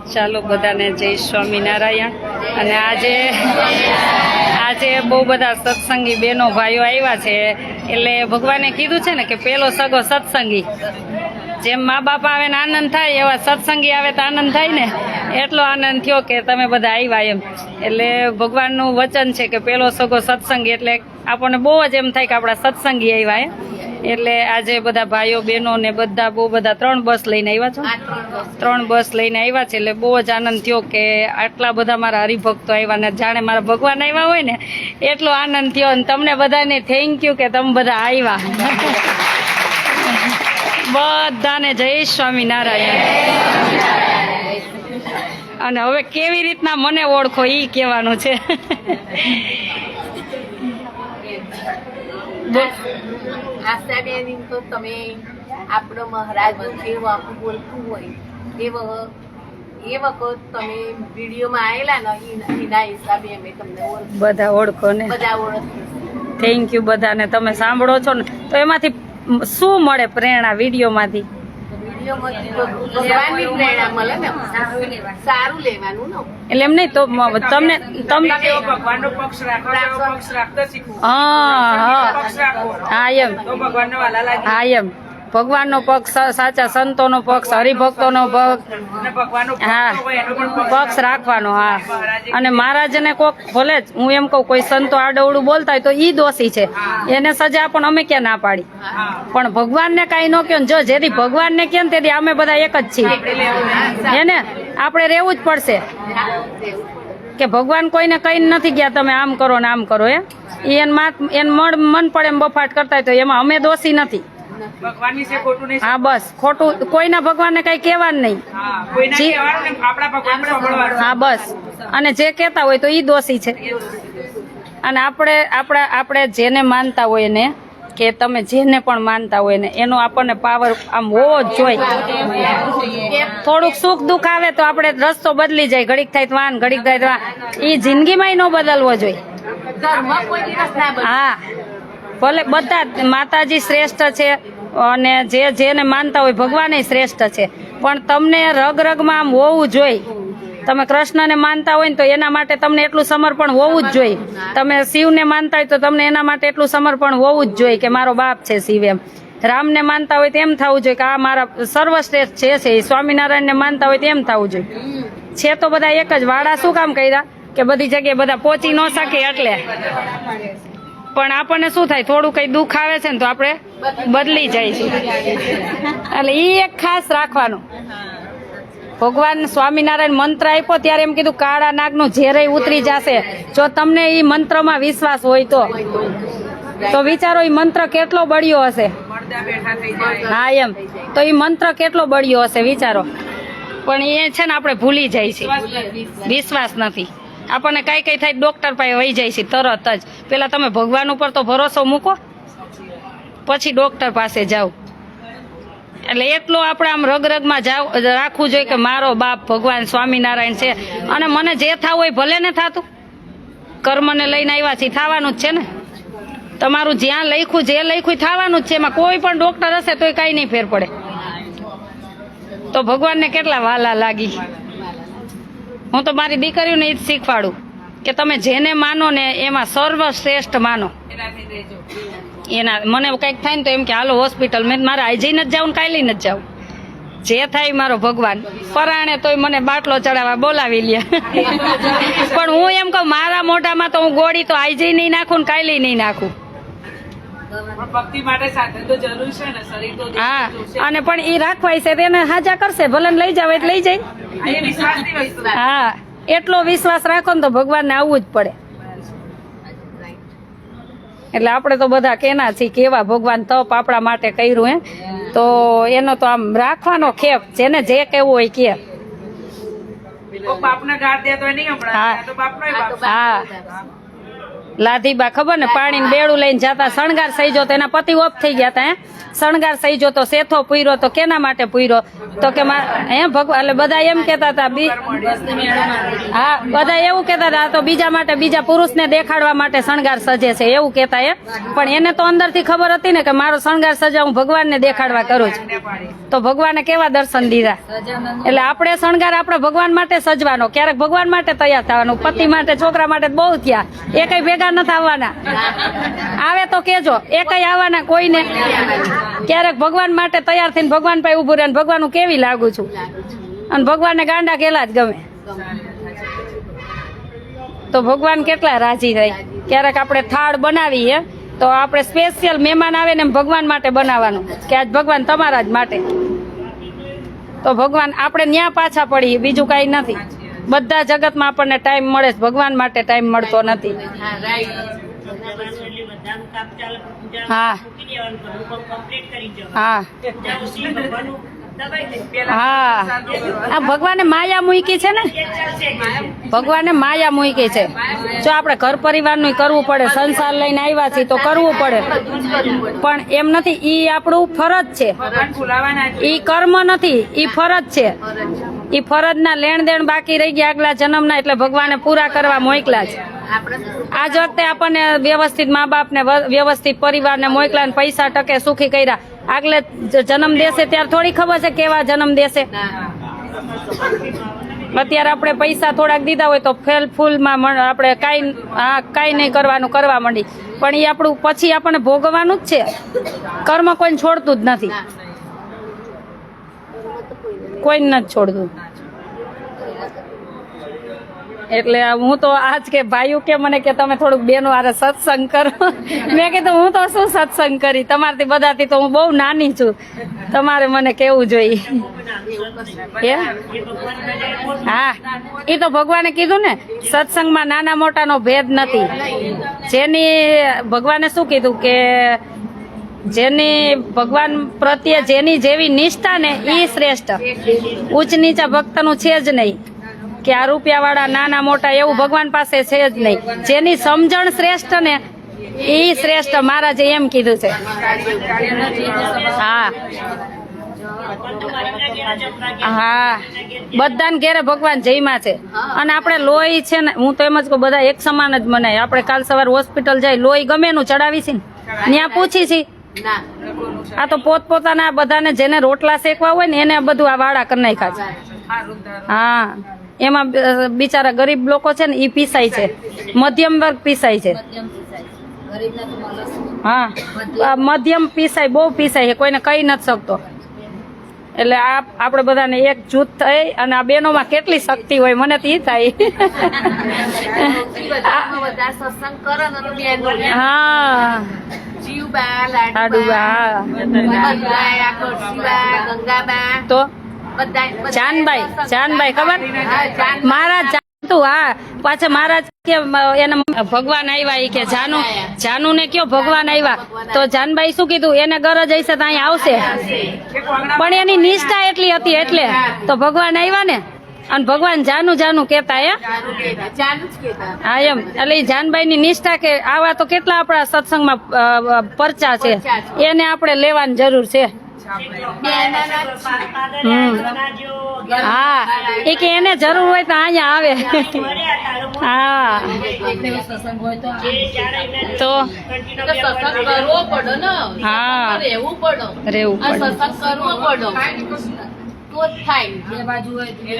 ચાલો બધાને જય સ્વામિનારાયણ. અને આજે આજે બહુ બધા સત્સંગી બહેનો ભાઈઓ આવ્યા છે. એટલે ભગવાને કીધું છે ને કે પેલો સગો સત્સંગી. જેમ મા બાપ આવે ને આનંદ થાય, એવા સત્સંગી આવે તો આનંદ થાય ને. એટલો આનંદ થયો કે તમે બધા આવ્યા એમ. એટલે ભગવાનનું વચન છે કે પેલો સગો સત્સંગી એટલે આપણને બહુ જ એમ થાય કે આપણા સત્સંગી આવ્યા એટલે આજે બધા ભાઈઓ બહેનો ને બધા બહુ બધા ત્રણ બસ લઈને આવ્યા છો? ત્રણ બસ. લઈને આવ્યા છે એટલે બહુ જ આનંદ થયો કે આટલા બધા મારા હરિભક્તો આવ્યા ને જાણે મારા ભગવાન આવ્યા હોય ને એટલો આનંદ થયો. અને તમને બધાને થેન્ક યુ કે તમે બધા આવ્યા. બધાને જય સ્વામિનારાયણ. અને હવે કેવી રીતના મને ઓળખો એ કહેવાનું છે. આશાબેન તો તમે આપણો મહારાજ જેવું આપણું બોલતું હોય. એ વખત એ વખત તમે વિડીયોમાં આવેલા ને એના હિસાબે અમે તમને બધા ઓળખો ને. બધા ઓળખો થેન્ક યુ બધાને. તમે સાંભળો છો ને તો એમાંથી શું મળે પ્રેરણા વિડીયોમાંથી? એટલે એમ નહીં તો તમને તમને ભગવાનનો પક્ષ રાખો પક્ષ રાખતા શીખવું હા એમ. તો વાલા લાગે હા એમ. ભગવાનનો પક્ષ, સાચા સંતોનો પક્ષ, હરિભક્તોનો પક્ષ. હા, પક્ષ રાખવાનો, હા. અને મહારાજને કોક ભલે જ, હું એમ કહું, કોઈ સંતો આડવડું બોલતા હોય તો ઈ દોષી છે. એને સજા પણ અમે ક્યાં ના પાડી. પણ ભગવાનને કાંઈ ન કહો ને જો જેથી ભગવાનને કે ને તેથી અમે બધા એક જ છીએ. એને આપણે રહેવું જ પડશે. કે ભગવાન કોઈને કઈ નથી ગયા, તમે આમ કરો ને આમ કરો એ એન મન પડે એમ બફાટ કરતા હોય તો એમાં અમે દોષી નથી. ભગવાન વિશે ખોટું નહીં હા બસ. ખોટું કોઈના ભગવાનને કઈ કહેવાનું નહીં. હા બસ. અને જે કહેતા હોય તો ઈ દોષી છે. અને આપણે આપણા આપણે જેને માનતા હોય ને કે તમે જેને પણ માનતા હોય ને એનો આપણને પાવર આમ હોવો જ જોઈએ. થોડુંક સુખ દુઃખ આવે તો આપણે રસ્તો બદલી જાય. ઘડીક થાય તો વાન ઘડીક થાય તો વાન. એ જિંદગીમાં ન બદલવો જોઈએ. ધર્મ કોઈ દિવસ ના બને હા. ભલે બધા માતાજી શ્રેષ્ઠ છે અને જે જેને માનતા હોય ભગવાન શ્રેષ્ઠ છે. પણ તમને રગ રગમાં આમ હોવું જોઈએ તમે કૃષ્ણને માનતા હોય ને તો એના માટે તમને એટલું સમર્પણ હોવું જ જોઈએ તમે શિવને માનતા હોય તો તમને એના માટે એટલું સમર્પણ હોવું જ જોઈએ કે મારો બાપ છે શિવ એમ. રામને માનતા હોય તો એમ થવું જોઈએ કે આ મારા સર્વશ્રેષ્ઠ છે છે. સ્વામિનારાયણને માનતા હોય તો એમ થવું જોઈએ છે તો બધા એક જ વાડા શું કામ કર્યા? કે બધી જગ્યાએ બધા પહોંચી ન શકે એટલે. પણ આપણને શું થાય, થોડું કઈ દુઃખ આવે છે ને તો આપણે બદલી જાય છે. એટલે એ એક ખાસ રાખવાનું. ભગવાન સ્વામિનારાયણ મંત્ર આપ્યો ત્યારે એમ કીધું, કાળા નાગનું ઝેરે ઉતરી જશે. જો તમને એ મંત્રમાં વિશ્વાસ હોય તો. તો વિચારો એ મંત્ર કેટલો બળ્યો હશે? હા, એમ. તો એ મંત્ર કેટલો બળ્યો હશે, વિચારો. પણ એ છે ને, આપણે ભૂલી જાય છે. વિશ્વાસ નથી. આપણને કઈ કઈ થાય ડોક્ટર પાસે વહી જાય છે તરત જ. પેલા તમે ભગવાન ઉપર તો ભરોસો મૂકો. પછી ડોક્ટર પાસે જાઓ. એટલે એટલો આપણે આમ રગરગમાં જાવ, રાખવું જોઈએ કે મારો બાપ ભગવાન સ્વામિનારાયણ છે. અને મને જે થવું હોય ભલે ને થતું. કર્મને લઈને આવ્યા છે થવાનું જ છે ને. તમારું જ્યાં લખ્યું, જે લખ્યું થવાનું જ છે. એમાં કોઈ પણ ડોક્ટર હશે તો એ કાંઈ નહીં ફેર પડે. તો ભગવાનને કેટલા વાલા લાગી. હું તો મારી દીકરીઓને એ જ શીખવાડું કે તમે જેને માનો ને એમાં સર્વશ્રેષ્ઠ માનો. એના મને કંઈક થાય ને તો એમ કે હાલો હોસ્પિટલ. મેં મારે આઈ જઈને જ જાઉં કાંઈ લઈને જ જાઉં. જે થાય મારો ભગવાન. પરાણે તોય મને બાટલો ચડાવવા બોલાવી લે. પણ હું એમ કહું મારા મોઢામાં તો હું ગોળી તો આઈ જઈ નહીં નાખું ને કાંઈ નહીં નાખું. હા અને પણ એ રાખવાય છે તેને હાજા કરશે. ભલે લઈ જાવ એટલે લઈ જાય. હા એટલો વિશ્વાસ રાખો ને તો ભગવાનને આવવું જ પડે. એટલે આપણે તો બધા કેના છીએ કેવા ભગવાન તપ આપણા માટે કર્યું હે તો એનો તો આમ રાખવાનો ખેપ જેને જે કેવું હોય કે. હા બાપના ગાળ દે તો નહીં હમણાં. હા. આ તો બાપનોય બાપ હા લાધીબા ખબર ને? પાણી બેડું લઈને જતા શણગાર સહી જો તો એના પતિ ઓફ થઈ ગયા હતા શણગાર સહી જો તો શેથો પૂર્યો, તો કેના માટે પૂર્યો? તો કે હે ભગવાન, એટલે બધા એમ કેતા હતા હા, બધા એવું કેતા હતા તો બીજા માટે, બીજા પુરુષને દેખાડવા માટે શણગાર સજે છે, એવું કેતા એ પણ એને તો અંદરથી ખબર હતી ને કે મારો શણગાર સજા હું ભગવાનને દેખાડવા કરું છું. તો ભગવાને કેવા દર્શન દીધા? એટલે આપણે શણગાર આપણે ભગવાન માટે સજવાનો, ક્યારેક ભગવાન માટે તૈયાર થવાનું, પતિ માટે, છોકરા માટે બહુ થયા. એ કઈ ભેગા નથી આવવાના. આવે તો કેજો એ આવવાના, કોઈને. ક્યારેક ભગવાન માટે તૈયાર થઈને ભગવાન પાસે ઉભું રહે ભગવાન હું કેવી લાગુ છું? અને ભગવાનને ગાંડા કેલા જ ગમે. તો ભગવાન કેટલા રાજી થાય? ક્યારેક આપણે થાળ બનાવીએ, તો આપણે સ્પેશિયલ મહેમાન આવે ને ભગવાન માટે બનાવવાનું, કે આજ ભગવાન તમારા જ માટે. તો ભગવાન, આપણે ન્યા પાછા પડીએ, બીજું કાંઈ નથી. બધા જગતમાં આપણને ટાઈમ મળે છે. ભગવાન માટે ટાઈમ મળતો નથી. હા હા. હા ભગવાને. માયા મૂકી છે ને? ભગવાને માયા મૂકી છે. જો આપણે ઘર પરિવારનું કરવું પડે સંસાર લઈને આવ્યા છીએ તો કરવું પડે. પણ એમ નથી ઈ આપણું ફરજ છે. ઈ કર્મ નથી ઈ ફરજ છે. ઈ ફરજના લેણ દેણ બાકી રહી ગયા આગલા જન્મના એટલે ભગવાને પૂરા કરવા મોકલા છે. આ આજ વખતે આપણને વ્યવસ્થિત મા બાપને વ્યવસ્થિત પરિવારને મોકલા ને પૈસા ટકે સુખી કર્યા. આગલે જ- જન્મ દેશે ત્યારે થોડી ખબર છે કેવા જન્મ દેશે. અત્યારે આપણે પૈસા થોડાક દીધા હોય તો ફેલ ફૂલમાં આપણે કાંઈ હા કાંઈ નહીં કરવાનું, કરવા માંડી. પણ એ આપણું, પછી આપણને ભોગવવાનું જ છે. કર્મ કોઈને છોડતું જ નથી. કોઈને નથી છોડતું. એટલે હું તો આજ કે ભાઈઓ કે મને કે તમે થોડુંક બેનો હારે સત્સંગ કરો. મેં કીધું, હું તો શું સત્સંગ કરી? તમારથી બધાથી તો હું બહુ નાની છું. તમારે મને કેવું જોઈએ? હા? એ તો ભગવાને કીધું ને, સત્સંગમાં નાના મોટાનો ભેદ નથી. જેની, ભગવાને શું કીધું કે જેની ભગવાન પ્રત્યે જેની જેવી નિષ્ઠા ને એ શ્રેષ્ઠ. ઉચ્ચ નીચા ભક્તનું છે જ નહીં. કે આ રૂપિયા વાળા નાના મોટા એવું ભગવાન પાસે છે જ નહીં. જેની સમજણ શ્રેષ્ઠ ને એ શ્રેષ્ઠ મહારાજે એમ કીધું છે. હા. હા. બધાને ઘેરે ભગવાન જયમાં છે. અને આપણે લોહી છે ને, હું તો એમ જ કહું, બધા એક સમાન જ મનાય. આપણે કાલ સવાર હોસ્પિટલ જાય, લોહી ગમે એનું ચડાવી છે ને. ત્યાં પૂછી છી ના આ તો પોત પોતાના બધાને જેને રોટલા શેકવા હોય ને એને આ બધું આ વાડા કરી નાખ્યા છે. હા. એમાં બિચારા ગરીબ લોકો છે ને એ પીસાય છે. મધ્યમ વર્ગ પીસાય છે. હા. આ મધ્યમ પીસાય બહુ પીસાય છે. કોઈને કહી નથી શકતો. એટલે આ આપણે બધાને એક જૂથ થઈ અને આ બહેનોમાં કેટલી શક્તિ હોય મને તો એ થાય. હા. લાડુબા, બધાય ગંગાબા તો ખબર? મહારાજ જાણતું હા. પાછા મહારાજ કે એને ભગવાન આવ્યા એ કે જાનુ જાનુ ને કયો ભગવાન આવ્યા તો જાનભાઈ શું કીધું? એને ગરજ હશે તો અહીંયા આવશે. પણ એની નિષ્ઠા એટલી હતી એટલે. તો ભગવાન આવ્યા ને અને ભગવાન જાનુ જાનુ કેતા હે? જાનું કહેતા, જાનું કેતા કહેતા. હા એમ. એટલે એ જાનબાઈ ની નિષ્ઠા કે આવા તો કેટલા આપણા સત્સંગમાં પરચા છે. એને આપણે લેવાની જરૂર છે. હા. એ કે એને જરૂર હોય તો અહીંયા આવે. હા. તો તો સત્સંગ કરવો પડે ને. હા. રેવું પડે.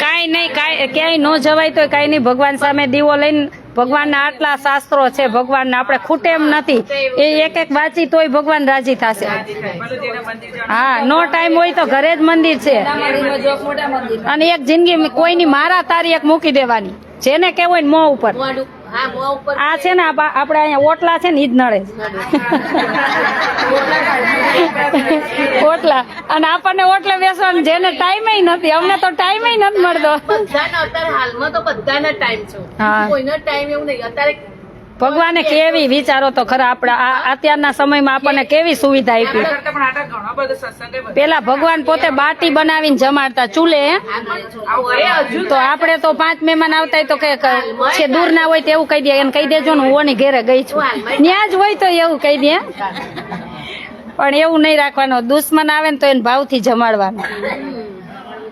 કાંઈ નહીં કાંઈ ક્યાંય ન જવાય તો કાંઈ નહીં. ભગવાન સામે દીવો લઈને ભગવાનના આટલા શાસ્ત્રો છે ભગવાનના આપણે ખૂટે એમ નથી. એ એક એક વાંચી તોય ભગવાન રાજી થશે. હા નો ટાઈમ હોય તો ઘરે જ મંદિર છે. અને એક જિંદગી કોઈની મારા તારી એક મૂકી દેવાની. જેને કેવું હોય મોં ઉપર. આ છે ને આપણે અહીંયા ઓટલા છે ને ઈ જ નડે. ઓટલા. અને આપણને ઓટલે બેસવાનું જેને ટાઈમ નથી અમને તો ટાઈમ નથી મળતો. બધાને અત્યારે હાલમાં તો બધાના ટાઈમ છે. કોઈનો ટાઈમ એવું નહીં. અત્યારે ભગવાને કેવી વિચારો તો ખરા આપણા આ અત્યારના સમયમાં આપણને કેવી સુવિધા આપી. પેલા ભગવાન પોતે બાટી બનાવીને જમાડતા ચૂલે. તો આપણે તો પાંચ મહેમાન આવતા તો કે ક- છે દૂર ના હોય તો એવું કહી દે. એને કહી દેજો ને હું ઓની ઘેરે ગઈ છું. ત્યાં જ હોય તો એવું કહી દે. પણ એવું નહીં રાખવાનું. દુશ્મન આવે ને તો એને ભાવથી જમાડવાનું.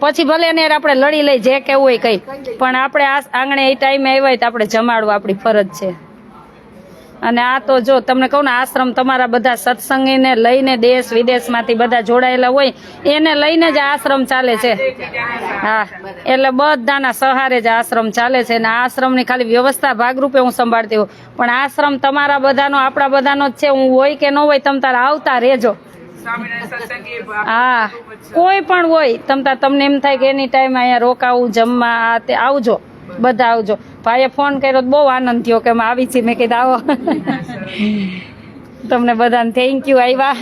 પછી ભલે ને આપણે લડી લઈ જે કેવું હોય કઈ પણ આપણે આ આંગણે એ ટાઈમે આવ્યા હોય તો આપણે જમાડવું. આપણી ફરજ છે. અને આ તો જો તમને કહું ને, આશ્રમ તમારા બધા સત્સંગીને લઈને દેશ વિદેશમાંથી બધા જોડાયેલા હોય, એને લઈને જ આશ્રમ ચાલે છે. હા, એટલે બધાના સહારે જ આશ્રમ ચાલે છે અને આશ્રમની ખાલી વ્યવસ્થા ભાગરૂપે હું સંભાળતી હોઉં. પણ આશ્રમ તમારા બધાનો, આપણા બધાનો જ છે, હું હોય કે ન હોય, તમ તારા આવતા રહેજો. હા, કોઈ પણ હોય, તમ તાર, તમને એમ થાય કે એની ટાઈમ અહીંયા રોકાવું, જમવા તે આવજો. બધા આવજો. ભાઈએ ફોન કર્યો બહુ આનંદ થયો કે અમે આવી છીએ. મેં કીધું, આવો. તમને બધાને થેન્ક યુ આવ્યા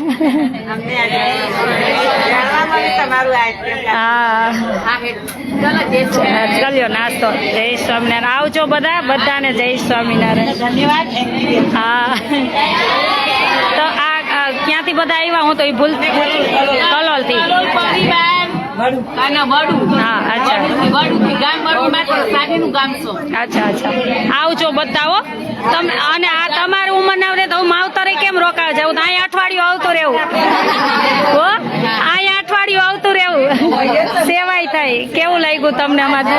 ચાલ્યો નાસ્તો. જય સ્વામિનારાયણ. આવજો બધા. બધાને જય સ્વામિનારાયણ. ધન્યવાદ હા. તો આ ક્યાંથી બધા આવ્યા હું તો એ ભૂલ, કલોલથી. અને વડુ હા, અચ્છા. વડુથી ગામ વડુમાં સાડીનું ગામ છો. અચ્છા અચ્છા. આવજો બતાવો. તમે અને આ તમારું ઉંમરના રહે તો હું માવતરે કેમ રોકાવા જાઉં? તો અઠવાડિયું આવતો રહેવું હો અહીંયા અઠવાડિયું આવતું રહેવું સેવાય થાય કેવું લાગ્યું તમને અમારે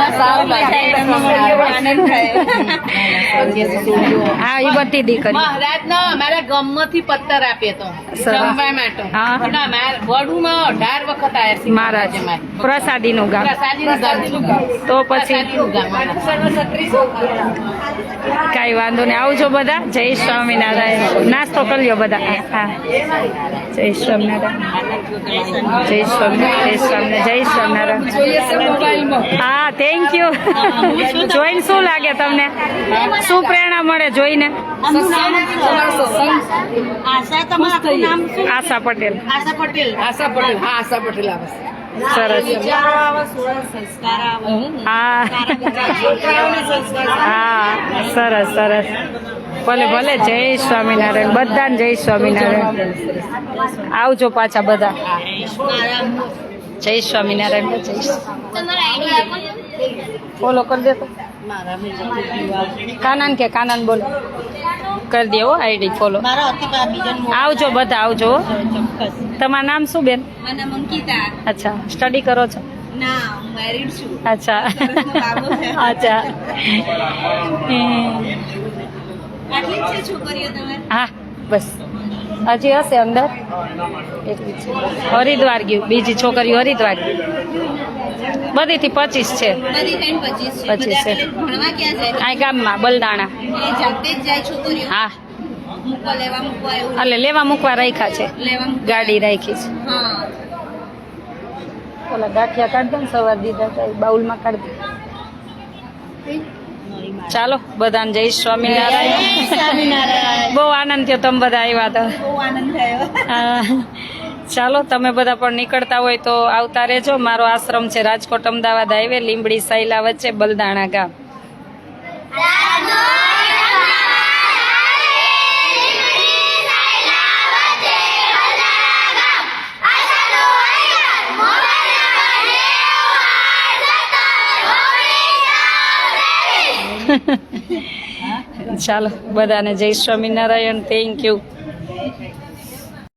હા એ બધી દીકરી. મહારાજ નો અમારા ગામમાંથી પત્તર આપે તો. સરસ. જમવા માટે. હા. અને વડુમાં અઢાર વખત આવ્યા છે. મહારાજ પ્રસાદીનું ગામ. પ્રસાદીનું ગામ. તો પછી? ગામ. કાંઈ વાંધો નહીં. આવજો બધા. જય સ્વામિનારાયણ. નાસ્તો કરજો બધા. હા જય સ્વામિનારાયણ. જય સ્વામિનારાયણ. જય સ્વામિનારાયણ. જય સ્વામિનારાયણ. હા થેન્ક યુ જોઈને શું લાગે તમને? શું પ્રેરણા મળે જોઈને? આશા પટેલ. આશા પટેલ. આશા પટેલ. હા આશા પટેલ. સરસ. હા. હા સરસ સરસ. ભલે ભલે જય સ્વામિનારાયણ. બધાને જય સ્વામિનારાયણ. આવજો પાછા બધા. જય સ્વામિનારાયણ. જય ફોલો કરી દેતો. કાનન કે કાનન બોલો. કરી દેવો આઈડી ફોલો આવજો બધા આવજો તમારું નામ શું બેન? અચ્છા સ્ટડી કરો છો? અચ્છા. અચ્છા. હા બસ. હજી હશે અંદર. હરિદ્વાર ગયું. બીજી છોકરીઓ હરિદ્વાર ગયું બધી થી પચીસ છે. પચીસ છે. આ ગામમાં બલદાણા. હા. એટલે લેવા મૂકવા રાખ્યા છે. ગાડી રાખી છે. ઓલા ગાંઠિયા કાઢ દો ને સવાર દીધા બાઉલમાં કાઢ દો ચાલો બધાને જય સ્વામિનારાયણ. બહુ આનંદ થયો તમે બધા આવ્યા તો. ચાલો તમે બધા પણ નીકળતા હોય તો આવતા રહેજો. મારો આશ્રમ છે રાજકોટ અમદાવાદ હાઈવે લીંબડી સાયલા વચ્ચે બલદાણા ગામ. ચાલો બધાને જય સ્વામિનારાયણ. Thank you